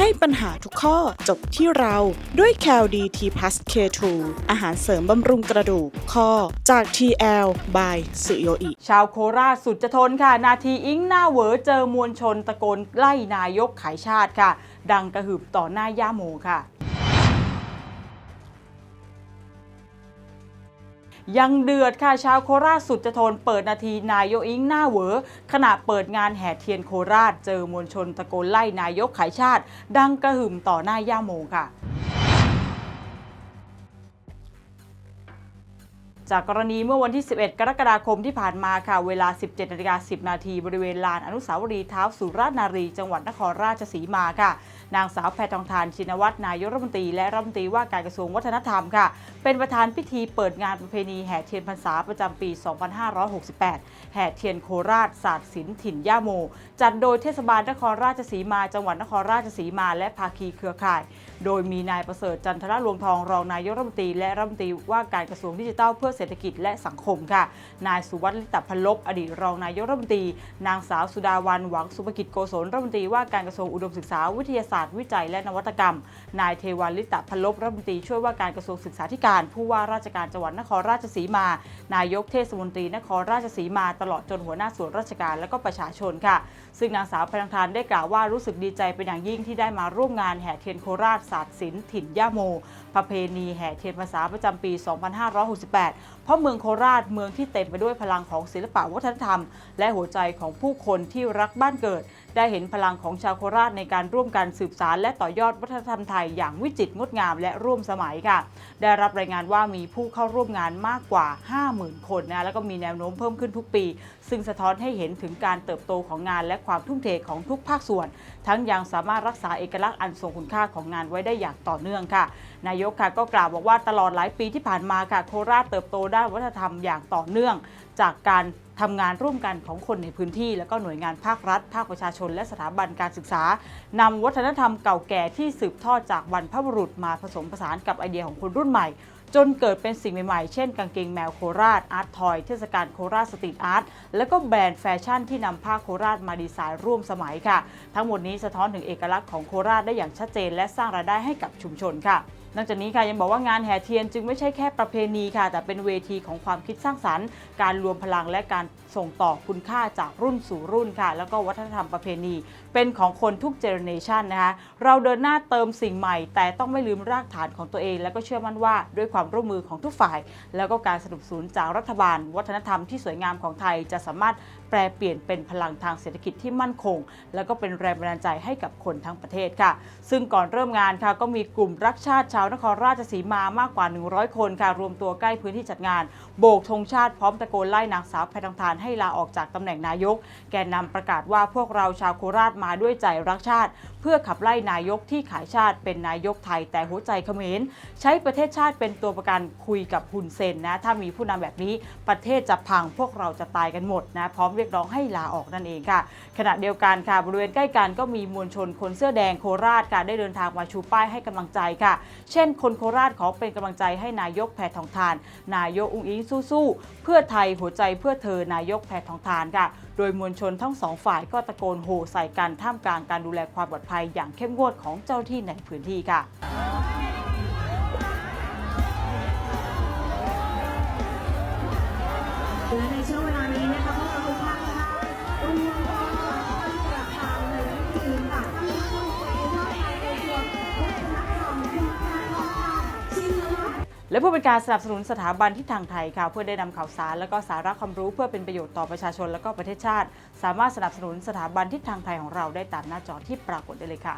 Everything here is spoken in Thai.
ให้ปัญหาทุกข้อจบที่เราด้วย c a l d t p l u s K2 อาหารเสริมบำรุงกระดูกข้อจาก TL by สุโยอิ ชาวโคราชสุดจะทนค่ะ นาทีอิงหน้าเหวอเจอมวลชนตะโกนไล่นายกขายชาติค่ะ ดังกระหึบต่อหน้าย่าโมค่ะ ยังเดือดค่ะชาวโคราชสุดจะทนเปิดนาทีนายกอิงหน้าเหวอขณะเปิดงานแห่เทียนโคราช เจอมวลชนตะโกนไล่นายกขายชาติ ดังกระหึ่มต่อหน้าย่าโมค่ะ จากกรณีเมื่อวันที่ 11 กรกฎาคมที่ผ่านมาค่ะ เวลา 17นาฬิกา10 นาทีบริเวณลานอนุสาวรีย์เท้าสุราษฎร์นารี จังหวัดนครราชสีมาค่ะ นางสาวแพทองทานชินวัตรนายกรัฐมนตรีและรัฐมนตรีว่าการกระทรวงวัฒนธรรมค่ะ เป็นประธานพิธีเปิดงานประเพณีแห่เทียนพรรษาประจำปี 2568 แห่เทียนโคราชศาสตร์ศิลป์ถิ่นย่าโม จัดโดยเทศบาลนครราชสีมา จังหวัดนครราชสีมา และภาคีเครือข่ายโดยมีนายประเสริฐจันทรลวงทองรองนายกรัฐมนตรีและรัฐมนตรีว่าการกระทรวงดิจิทัลเพื่อเศรษฐกิจและสังคมค่ะ นายสุวัสดิ์ลิตพันลบอดีตรองนายกรัฐมนตรี นางสาวสุดาวันหวังสุภกิจโกศลรัฐมนตรีว่าการกระทรวงอุดมศึกษาวิทยาศาสตร์วิจัยและนวัตกรรม นายเทวันลิตพันลบรัฐมนตรีช่วยว่าการกระทรวงศึกษาธิการ ผู้ว่าราชการจังหวัดนครราชสีมา นายกเทศมนตรีนครราชสีมา ตลอดจนหัวหน้าส่วนราชการและก็ประชาชนค่ะ ซึ่งนางสาวพลังทานได้กล่าวว่ารู้สึกดีใจเป็นอย่างยิ่งที่ได้มาร่วมงานแห่เทียนโคราชศาสตร์ศิลป์ถิ่นย่าโม ประเพณีแห่เทียนภาษาประจำปี 2568 เพราะเมืองโคราชเมืองที่เต็มไปด้วยพลังของศิลปะวัฒนธรรม และหัวใจของผู้คนที่รักบ้านเกิดได้เห็นพลังของชาวโคราชในการร่วมกันสืบสารและต่อยอดวัฒนธรรมไทยอย่างวิจิตรงดงามและร่วมสมัยค่ะ ได้รับรายงานว่ามีผู้เข้าร่วมงานมากกว่า 50,000 คนนะแล้วก็มีแนวโน้มเพิ่มขึ้นทุกปี ซึ่งสะท้อนให้เห็นถึงการเติบโตของงานและความทุ่มเทของทุกภาคส่วน ทั้งยังสามารถรักษาเอกลักษณ์อันทรงคุณค่าของงานไว้ได้อย่างต่อเนื่องค่ะ นายกค่ะก็กล่าวบอกว่าตลอดหลายปีที่ผ่านมาค่ะโคราชเติบโตด้านวัฒนธรรมอย่างต่อเนื่อง จากการทำงานร่วมกันของคนในพื้นที่ และก็หน่วยงานภาครัฐ ภาคประชาชน และสถาบันการศึกษานำวัฒนธรรมเก่าแก่ที่สืบทอดจากบรรพบุรุษมาผสมผสานกับไอเดียของคนรุ่นใหม่ จนเกิดเป็นสิ่งใหม่ๆ เช่นกางเกงแมวโคราชอาร์ตทอย เทศกาลโคราชสตรีทอาร์ตและก็แบรนด์แฟชั่นที่นำผ้าโคราชมาดีไซน์ร่วมสมัยค่ะ ทั้งหมดนี้สะท้อนถึงเอกลักษณ์ของโคราชได้อย่างชัดเจน และสร้างรายได้ให้กับชุมชนค่ะนอกจากนี้ค่ะยังบอกว่างานแห่เทียนจึงไม่ใช่แค่ประเพณีค่ะ แต่เป็นเวทีของความคิดสร้างสรรค์ การรวมพลังและการส่งต่อคุณค่าจากรุ่นสู่รุ่นค่ะ แล้วก็วัฒนธรรมประเพณี เป็นของคนทุกเจเนเรชันนะคะเราเดินหน้าเติมสิ่งใหม่ แต่ต้องไม่ลืมรากฐานของตัวเอง แล้วก็เชื่อมั่นว่าด้วยความร่วมมือของทุกฝ่าย แล้วก็การสนับสนุนจากรัฐบาล วัฒนธรรมที่สวยงามของไทยจะสามารถแปลเปลี่ยนเป็นพลังทางเศรษฐกิจที่มั่นคง แล้วก็เป็นแรงบันดาลใจให้กับคนทั้งประเทศค่ะ ซึ่งก่อนเริ่มงานค่ะก็มีกลุ่มรักชาติาวนครราชสีมามากกว่า 100 คนค่ะรวมตัวใกล้พื้นที่จัดงาน โบกธงชาติพร้อมตะโกนไล่นางสาวแพทองทานให้ลาออกจากตำแหน่งนายก แกนนำประกาศว่าพวกเราชาวโคราชมาด้วยใจรักชาติ เพื่อขับไล่นายกที่ขายชาติเป็นนายกไทยแต่หัวใจเขมรใช้ประเทศชาติเป็นตัวประกันคุยกับฮุนเซนนะถ้ามีผู้นำแบบนี้ประเทศจะพังพวกเราจะตายกันหมดนะพร้อมเรียกร้องให้ลาออกนั่นเองค่ะ ขณะเดียวกันค่ะบริเวณใกล้กันก็มีมวลชนคนเสื้อแดงโคราชค่ะได้เดินทางมาชูป้ายให้กำลังใจค่ะเช่น คนโคราชขอเป็นกำลังใจให้นายกแพทองทาน นายกอุ้งอิงสู้ๆ เพื่อไทยหัวใจเพื่อเธอนายกแพทองทานค่ะ โดยมวลชนทั้งสองฝ่ายก็ตะโกนโห่ใส่กันท่ามกลางการดูแลความปลอดภัยอย่างเข้มงวดของเจ้าที่ในพื้นที่ค่ะและ และเพื่อเป็นการสนับสนุนสถาบันที่ทางไทยค่ะเพื่อได้นำข่าวสารและก็สาระความรู้เพื่อเป็นประโยชน์ต่อประชาชนและก็ประเทศชาติ สามารถสนับสนุนสถาบันที่ทางไทยของเราได้ตามหน้าจอที่ปรากฏได้เลยค่ะ